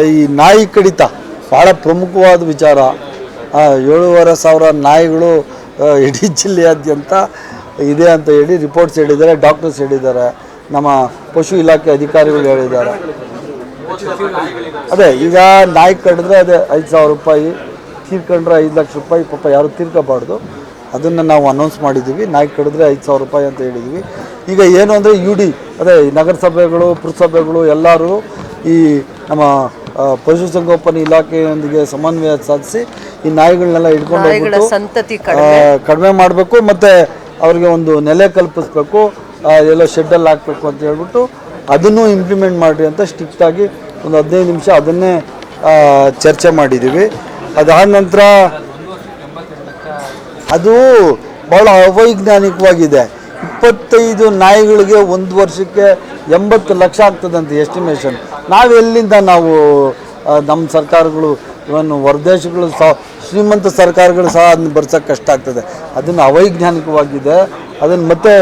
ಈ ನಾಯಿ ಕಡಿತ ಭಾಳ ಪ್ರಮುಖವಾದ ವಿಚಾರ. ಏಳುವರೆ ಸಾವಿರ ನಾಯಿಗಳು ಇಡೀ ಜಿಲ್ಲೆಯಾದ್ಯಂತ ಇದೆ ಅಂತ ಹೇಳಿ ರಿಪೋರ್ಟ್ಸ್ ಹೇಳಿದ್ದಾರೆ ಡಾಕ್ಟರ್ಸ್ ಹೇಳಿದ್ದಾರೆ, ನಮ್ಮ ಪಶು ಇಲಾಖೆ ಅಧಿಕಾರಿಗಳು ಹೇಳಿದ್ದಾರೆ. ಅದೇ, ಈಗ ನಾಯಿ ಕಡಿದ್ರೆ ಅದೇ ಐದು ಸಾವಿರ ರೂಪಾಯಿ ತೀರ್ಕೊಂಡ್ರೆ ಐದು ಲಕ್ಷ ರೂಪಾಯಿ, ಪಾಪ ಯಾರು ತೀರ್ಕೋಬಾರ್ದು. ಅದನ್ನು ನಾವು ಅನೌನ್ಸ್ ಮಾಡಿದ್ದೀವಿ, ನಾಯಿ ಕಡಿದ್ರೆ ಐದು ಸಾವಿರ ರೂಪಾಯಿ ಅಂತ ಹೇಳಿದ್ದೀವಿ. ಈಗ ಏನು ಅಂದರೆ ಯು ಡಿ ಅದೇ ನಗರಸಭೆಗಳು, ಪುರಸಭೆಗಳು ಎಲ್ಲರೂ ಈ ನಮ್ಮ ಪಶುಸಂಗೋಪನೆ ಇಲಾಖೆಯೊಂದಿಗೆ ಸಮನ್ವಯ ಸಾಧಿಸಿ ಈ ನಾಯಿಗಳನ್ನೆಲ್ಲ ಹಿಡ್ಕೊಂಡು ನಾಯಿಗಳ ಹೋಗ್ಬಿಟ್ಟು ಸಂತತಿ ಆ, ಕಡಿಮೆ. ಮಾಡಬೇಕು ಮತ್ತು ಅವ್ರಿಗೆ ಒಂದು ನೆಲೆ ಕಲ್ಪಿಸ್ಬೇಕು ಆ, ಎಲ್ಲೋ ಶೆಡ್ಡಲ್ಲಿ ಹಾಕಬೇಕು ಅಂತ ಹೇಳ್ಬಿಟ್ಟು ಅದನ್ನು ಇಂಪ್ಲಿಮೆಂಟ್ ಮಾಡಿರಿ ಅಂತ ಸ್ಟ್ರಿಕ್ಟಾಗಿ ಒಂದು ಹದಿನೈದು ನಿಮಿಷ ಅದನ್ನೇ ಆ, ಚರ್ಚೆ ಮಾಡಿದ್ದೀವಿ. ಅದಾದ ನಂತರ ಅದು ಭಾಳ ಅವೈಜ್ಞಾನಿಕವಾಗಿದೆ. ಇಪ್ಪತ್ತೈದು ನಾಯಿಗಳಿಗೆ ಒಂದು ವರ್ಷಕ್ಕೆ ಎಂಬತ್ತು ಲಕ್ಷ ಆಗ್ತದಂತೆ ಎಸ್ಟಿಮೇಷನ್ ನಾವು ಎಲ್ಲಿಂದ ನಾವು ನಮ್ಮ ಸರ್ಕಾರಗಳು ಇವನ್ ಹೊರದೇಶಗಳು ಸಹ, ಶ್ರೀಮಂತ ಸರ್ಕಾರಗಳು ಸಹ ಅದನ್ನ ಬರ್ಸೋಕ್ಕೆ ಕಷ್ಟ ಆಗ್ತದೆ. ಅದನ್ನು ಅವೈಜ್ಞಾನಿಕವಾಗಿದೆ. ಅದನ್ನು ಮತ್ತೆ